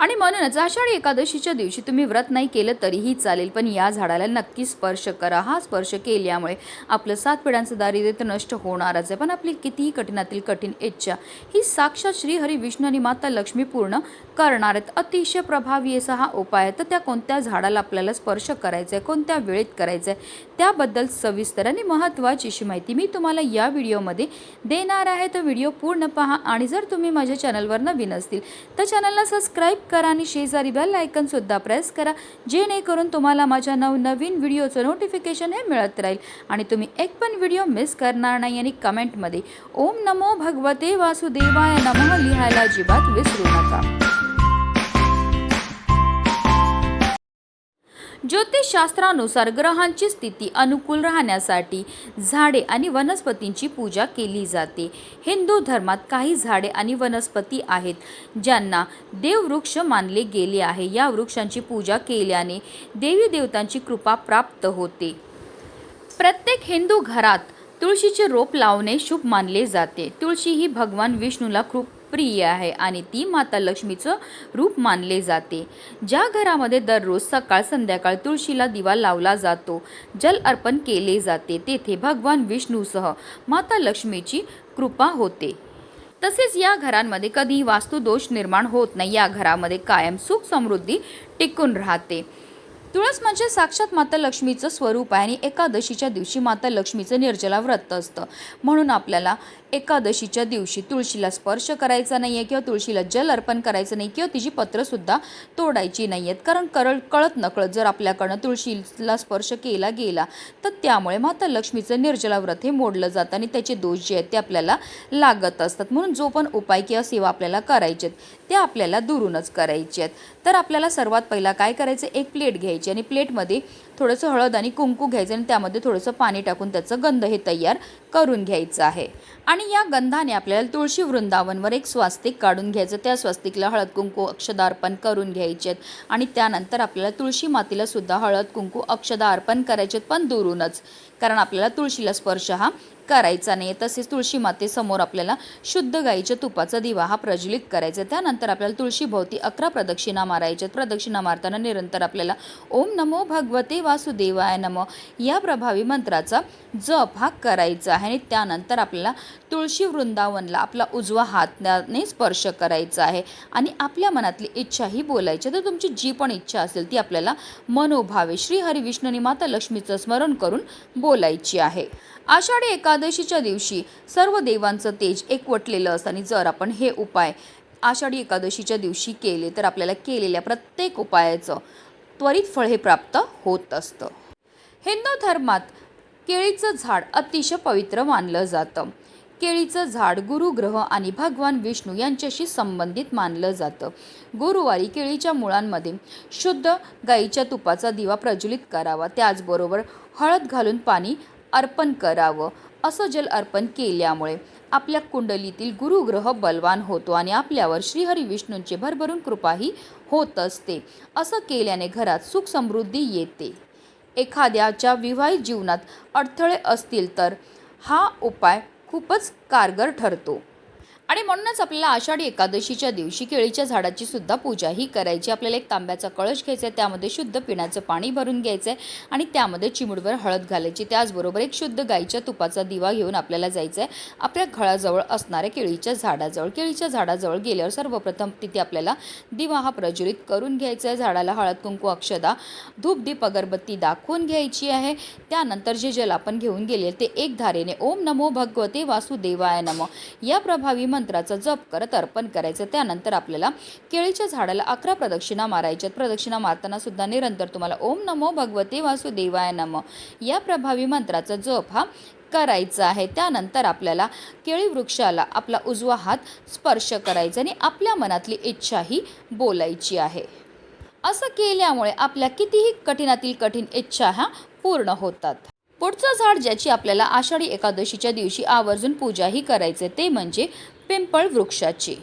आणि म्हणूनच आषाढी एकादशीच्या दिवशी तुम्ही व्रत नाही केलं तरीही चालेल पण या झाडाला नक्की स्पर्श करा. हा स्पर्श केल्यामुळे आपलं सात पिढ्यांचं दारिद्र्य तर नष्ट होणारच आहे. पण आपली कितीही कठीणातील कठीण इच्छा ही साक्षात श्री हरी विष्णू आणि माता लक्ष्मी पूर्ण करणार आहेत. अतिशय प्रभावी असा हा उपाय आहे. तर त्या कोणत्या झाडाला आपल्याला स्पर्श करायचा आहे कोणत्या वेळेत करायचं आहे त्याबद्दल सविस्तर आणि महत्त्वाची अशी माहिती मी तुम्हाला या व्हिडिओमध्ये देणार आहे. तर व्हिडिओ पूर्ण पहा आणि जर तुम्ही माझ्या चॅनलवर नवीन असतील तर चॅनलला सबस्क्राईब करा आणि शेजारी बेल आयकनसुद्धा प्रेस करा. जेणेकरून तुम्हाला माझ्या नवनवीन व्हिडिओचं नोटिफिकेशन हे मिळत राहील. आणि तुम्ही एक पण व्हिडिओ मिस करणार नाही आणि कमेंटमध्ये ओम नमो भगवते वासुदेवाय नमः लिहायला अजिबात विसरू नका. ज्योतिषशास्त्रानुसार ग्रहांची स्थिती अनुकूल राहण्यासाठी झाडे आणि वनस्पतींची पूजा केली जाते. हिंदू धर्मात काही झाडे आणि वनस्पती आहेत ज्यांना देववृक्ष मानले गेले आहे. या वृक्षांची पूजा केल्याने देवी देवतांची कृपा प्राप्त होते. प्रत्येक हिंदू घरात तुळशीचे रोप लावणे शुभ मानले जाते. तुळशी ही भगवान विष्णूला खूप प्रिय आहे आणि ती माता लक्ष्मीचं रूप मानले जाते. ज्या घरामध्ये दररोज सकाळ संध्याकाळ तुळशीला दिवा लावला जातो जल अर्पण केले जाते तेथे भगवान विष्णूसह माता लक्ष्मीची कृपा होते. तसेच या घरांमध्ये कधी वास्तुदोष निर्माण होत नाही. या घरामध्ये कायम सुख समृद्धी टिकून राहते. तुळस म्हणजे साक्षात माता लक्ष्मीचं स्वरूप आहे आणि एकादशीच्या दिवशी माता लक्ष्मीचं निर्जला व्रत असतं. म्हणून आपल्याला एकादशीच्या दिवशी तुळशीला स्पर्श करायचा नाही आहे किंवा तुळशीला जल अर्पण करायचं नाही किंवा तिची पत्रंसुद्धा तोडायची नाही आहेत कारण करळ कळत नकळत जर आपल्याकडनं तुळशीला स्पर्श केला गेला तर त्यामुळे माता लक्ष्मीचं निर्जला व्रत हे मोडलं जातं आणि त्याचे दोष जे आहेत ते आपल्याला लागत असतात. म्हणून जो पण उपाय किंवा सेवा आपल्याला करायचे आहेत त्या आपल्याला दुरूनच करायचे आहेत तर आपल्याला सर्वात पहिला काय करायचं? एक प्लेट घ्यायची. घ्यायची आणि प्लेटमध्ये थोडंसं हळद आणि कुंकू घ्यायचं आणि त्यामध्ये थोडंसं पाणी टाकून त्याचं गंध हे तयार करून घ्यायचं आहे. आणि या गंधाने आपल्याला तुळशी वृंदावनवर एक स्वास्तिक काढून घ्यायचं. त्या स्वास्तिकला हळद कुंकू अक्षदा अर्पण करून घ्यायचे आहेत. आणि त्यानंतर आपल्याला तुळशी मातीला सुद्धा हळद कुंकू अक्षदा अर्पण करायचे आहेत पण दुरूनच. कारण आपल्याला तुळशीला स्पर्श हा करायचा नाही तसेच तुळशी मातेसमोर आपल्याला शुद्ध गाईच्या तुपाचा दिवा हा प्रज्वलित करायचा आहे. त्यानंतर आपल्याला तुळशीभोवती अकरा प्रदक्षिणा मारायच्यात प्रदक्षिणा मारताना निरंतर आपल्याला ओम नमो भगवते वासुदेवाय नम. या प्रभावी मंत्राचा जप हा करायचा आहे आणि त्यानंतर आपल्याला तुळशी वृंदावनला आपला उजवा हाताने स्पर्श करायचा आहे. आणि आपल्या मनातली इच्छा ही बोलायची. तर तुमची जी पण इच्छा असेल ती आपल्याला मनोभावे श्री हरिविष्णूनी माता लक्ष्मीचं स्मरण करून बोलायची आहे. आषाढी एकादशीच्या दिवशी सर्व देवांचं तेज एकवटलेलं असतं आणि जर आपण हे उपाय आषाढी एकादशीच्या दिवशी केले तर आपल्याला केलेल्या प्रत्येक उपायाचं त्वरित फळ हे प्राप्त होत असतं. हिंदू धर्मात केळीचं झाड अतिशय पवित्र मानलं जातं. केळीचं झाड गुरुग्रह आणि भगवान विष्णू यांच्याशी संबंधित मानलं जातं. गुरुवारी केळीच्या मुळांमध्ये शुद्ध गाईच्या तुपाचा दिवा प्रज्वलित करावा त्याचबरोबर हळद घालून पाणी अर्पण करावं असं जल अर्पण केल्यामुळे आपल्या कुंडलीतील गुरुग्रह बलवान होतो आणि आपल्यावर श्रीहरी विष्णूंची भरभरून कृपाही होत असते. असं केल्याने घरात सुख समृद्धी येते. एखाद्याच्या विवाहित जीवनात अडथळे असतील तर हा उपाय खूपच कारगर ठरतो. आणि म्हणूनच आपल्याला आषाढी एकादशीच्या दिवशी केळीच्या झाडाची सुद्धा पूजा ही करायची. आपल्याला एक तांब्याचा कळश घ्यायचा आहे त्यामध्ये शुद्ध पिण्याचं पाणी भरून घ्यायचं आहे आणि त्यामध्ये चिमुडवर हळद घालायची. त्याचबरोबर एक शुद्ध गाईच्या तुपाचा दिवा घेऊन आपल्याला जायचं आहे. आपल्या घराजवळ असणाऱ्या केळीच्या झाडाजवळ. केळीच्या झाडाजवळ गेल्यावर सर्वप्रथम तिथे आपल्याला दिवा हा प्रज्वलित करून घ्यायचा आहे. झाडाला हळद कुंकू अक्षदा धूपदीप अगरबत्ती दाखवून घ्यायची आहे. त्यानंतर जे जल आपण घेऊन गेले ते एक धारेने ओम नमो भगवते वासुदेवाय नमो. या प्रभावी मंत्राचा जप करत अर्पण करायचं. त्यानंतर आपल्याला केळीच्या झाडाला अकरा प्रदक्षिणा मारायच्यात. प्रदक्षिणा मारताना सुद्धा निरंतर तुम्हाला ओम नमो भगवते वासुदेवाय नम. या प्रभावी मंत्राचा जप हा करायचा आहे. त्यानंतर आपल्याला केळी वृक्षाला आपला उजवा हात स्पर्श करायचा आणि आपल्या मनातली इच्छा ही बोलायची आहे. असं केल्यामुळे आपल्या कितीही कठीणातील कठीण इच्छा ह्या पूर्ण होतात. पुढचं झाड ज्याची आपल्याला आषाढी एकादशीच्या दिवशी आवर्जून पूजाही करायचे ते म्हणजे पिंपळ वृक्षाची.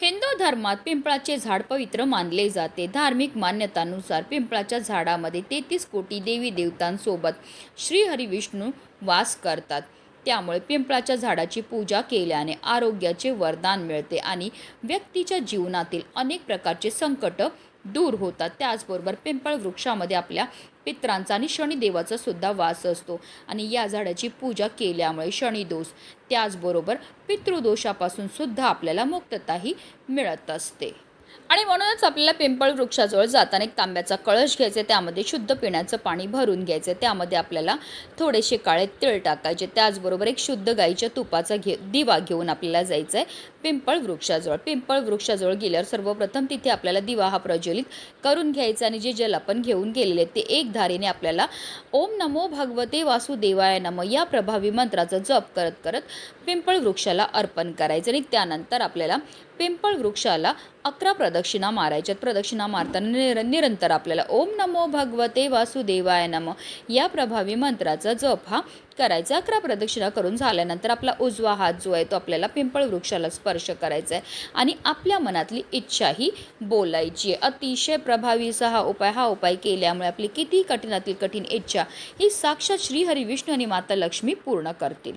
हिंदू धर्मात पिंपळाचे झाड पवित्र मानले जाते. धार्मिक मान्यतानुसार पिंपळाच्या झाडामध्ये तेहतीस कोटी देवी देवतांसोबत श्रीहरी विष्णू वास करतात. त्यामुळे पिंपळाच्या झाडाची पूजा केल्याने आरोग्याचे वरदान मिळते आणि व्यक्तीच्या जीवनातील अनेक प्रकारचे संकट दूर होतात. त्याचबरोबर पिंपळ वृक्षामध्ये आपल्या पित्रांचा आणि शनिदेवाचा सुद्धा वास असतो. आणि या झाडाची पूजा केल्यामुळे शनिदोष त्याचबरोबर पितृदोषापासून सुद्धा आपल्याला मुक्तताही मिळत असते. आणि म्हणूनच आपल्याला पिंपळ वृक्षाजवळ जाताना एक तांब्याचा कळश घ्यायचा आहे. त्यामध्ये शुद्ध पिण्याचं पाणी भरून घ्यायचं आहे. त्यामध्ये आपल्याला थोडेसे काळे तिळ टाकायचे. त्याचबरोबर एक शुद्ध गाईच्या तुपाचा घे दिवा घेऊन आपल्याला जायचं आहे पिंपळ वृक्षाजवळ. पिंपळ वृक्षाजवळ गेल्यावर सर्वप्रथम तिथे आपल्याला दिवा हा प्रज्वलित करून घ्यायचा आणि जे जल आपण घेऊन गेलेले ते एक धारेने आपल्याला ओम नमो भगवते वासुदेवाय नम या प्रभावी मंत्राचा जप करत करत पिंपळ वृक्षाला अर्पण करायचं आणि त्यानंतर आपल्याला पिंपळ वृक्षाला अकरा प्रदक्षिणा मारायच्यात प्रदक्षिणा मारताना निर निरंतर आपल्याला ओम नमो भगवते वासुदेवाय नम या प्रभावी मंत्राचा जप हा करायचा. अकरा प्रदक्षिणा करून झाल्यानंतर आपला उजवा हात जो आहे तो आपल्याला पिंपळ वृक्षाला स्पर्श करायचा आहे आणि आपल्या मनातली इच्छा ही बोलायची आहे. अतिशय प्रभावी असा हा उपाय हा उपाय केल्यामुळे आपली किती कठीणातील कठीण इच्छा ही साक्षात श्रीहरी विष्णू आणि माता लक्ष्मी पूर्ण करतील.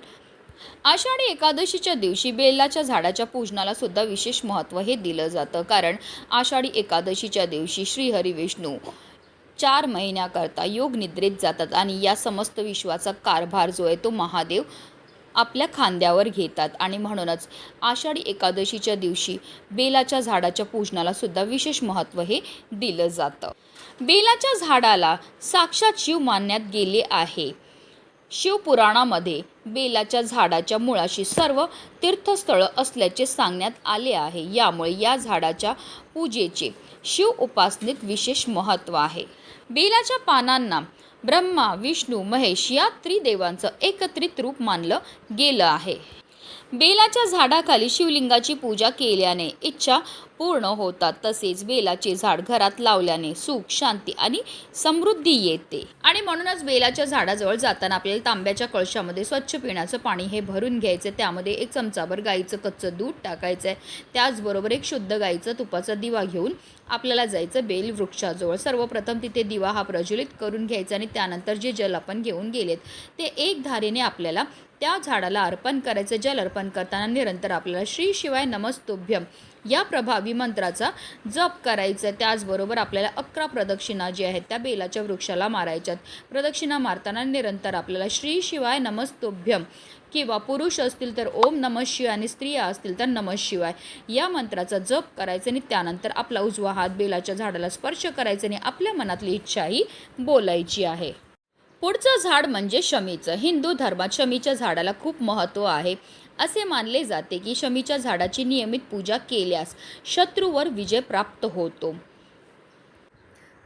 आषाढी एकादशीच्या दिवशी बेलाच्या झाडाच्या पूजनाला सुद्धा विशेष महत्त्व हे दिलं जातं. कारण आषाढी एकादशीच्या दिवशी श्रीहरी विष्णू चार महिन्याकरता योग निद्रेत जातात आणि या समस्त विश्वाचा कारभार जो आहे तो महादेव आपल्या खांद्यावर घेतात. आणि म्हणूनच आषाढी एकादशीच्या दिवशी बेलाच्या झाडाच्या पूजनाला सुद्धा विशेष महत्त्व हे दिलं जातं. बेलाच्या झाडाला साक्षात शिव मानण्यात गेले आहे. शिवपुराणामध्ये बेलाच्या झाडाच्या मुळाशी सर्व तीर्थस्थळं असल्याचे सांगण्यात आले आहे. यामुळे या झाडाच्या पूजेचे शिव उपासनेत विशेष महत्त्व आहे. बेलाच्या पानांना ब्रह्मा विष्णू महेश या त्रिदेवांचं एकत्रित रूप मानलं गेलं आहे. बेलाच्या झाडाखाली शिवलिंगाची पूजा केल्याने इच्छा पूर्ण होतात. तसेच बेलाचे झाड घरात लावल्याने सुख शांती आणि समृद्धी येते. आणि म्हणूनच बेलाच्या झाडाजवळ जाताना आपल्याला तांब्याच्या कळशामध्ये स्वच्छ पिण्याचं पाणी हे भरून घ्यायचं. त्यामध्ये एक चमचाभर गाईचं कच्चं दूध टाकायचं आहे त्याचबरोबर एक शुद्ध गाईचं तुपाचा दिवा घेऊन आपल्याला जायचं बेल वृक्षाजवळ. सर्वप्रथम तिथे दिवा हा प्रज्वलित करून घ्यायचा आणि त्यानंतर जे जल आपण घेऊन गेलेत ते एक धारेने आपल्याला त्या झाडाला अर्पण करायचं जल अर्पण करताना निरंतर आपल्याला श्री शिवाय नमस्तुभ्यम या प्रभावी मंत्राचा जप करायचा. त्याचबरोबर आपल्याला अकरा प्रदक्षिणा जी आहेत त्या बेलाच्या वृक्षाला मारायच्यात. प्रदक्षिणा मारताना निरंतर आपल्याला श्री शिवाय नमस्तुभ्यम किंवा पुरुष असतील तर ओम नम शिवाय आणि स्त्रिया असतील तर नम शिवाय या मंत्राचा जप करायचा आणि त्यानंतर आपला उजवा हात बेलाच्या झाडाला स्पर्श करायचा आणि आपल्या मनातली इच्छाही बोलायची आहे. पुढचं झाड म्हणजे शमीचं. हिंदू धर्मात शमीच्या झाडाला खूप महत्त्व आहे. असे मानले जाते की शमीच्या झाडाची नियमित पूजा केल्यास शत्रूवर विजय प्राप्त होतो.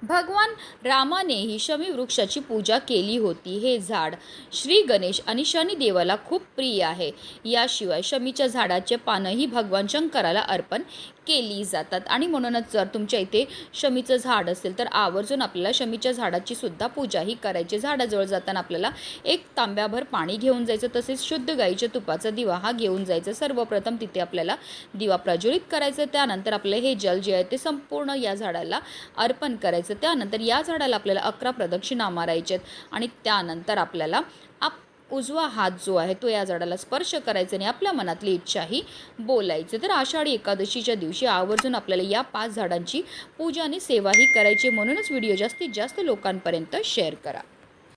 भगवान रामानेही शमी वृक्षाची पूजा केली होती. हे झाड श्री गणेश आणि शनिदेवाला खूप प्रिय आहे. याशिवाय शमीच्या झाडाचे पानंही भगवान शंकराला अर्पण केली जातात. आणि म्हणूनच जर तुमच्या इथे शमीचं झाड असेल तर आवर्जून आपल्याला शमीच्या झाडाची सुद्धा पूजाही करायची. झाडाजवळ जाताना आपल्याला एक तांब्याभर पाणी घेऊन जायचं तसेच शुद्ध गाईच्या तुपाचा दिवा हा घेऊन जायचा. सर्वप्रथम तिथे आपल्याला दिवा प्रज्वलित करायचं त्यानंतर आपलं हे जल जे आहे ते संपूर्ण या झाडाला अर्पण करायचं. त्यानंतर या झाडाला आपल्याला अकरा प्रदक्षिणा मारायच्यात आणि त्यानंतर आपल्याला आप उजवा हात जो आहे तो या झाडाला स्पर्श करायचा आणि आपल्या मनातली इच्छाही बोलायची. तर आषाढी एकादशीच्या दिवशी आवर्जून आपल्याला या पाच झाडांची पूजा आणि सेवाही करायची म्हणूनच व्हिडिओ जास्तीत जास्त लोकांपर्यंत शेअर करा.